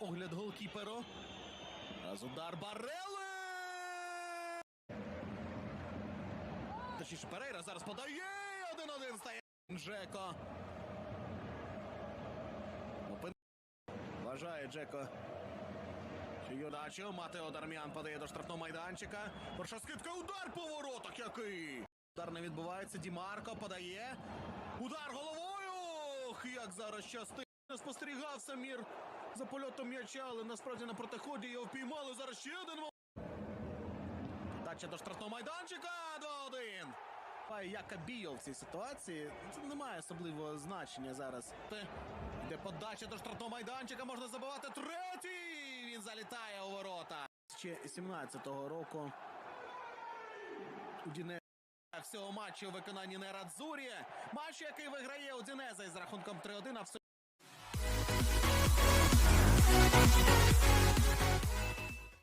огляд голкіперу. Раз удар Барели! Точніше, Перейра зараз подає. Один-один стає. Джеко. Вважає Джеко. Чию дачу. Матео Дарміан подає до штрафного майданчика. Перша скидка. Удар по воротах який. Удар не відбувається. Дімарко подає. Удар головою. Ох, як зараз щастить. Не спостерігав Самір за польотом м'яча, але насправді на протиході його впіймали. Зараз ще один. Подача до штрафного майданчика 2-1. А як Абіо в цій ситуації це не має особливого значення зараз. Де подача до штрафного майданчика можна забивати третій. Він залітає у ворота. Ще 17-го року. Удіне всього матчу у виконанні Нерадзурі. Матч, який виграє Удінеза із рахунком 3-1 абсолютно.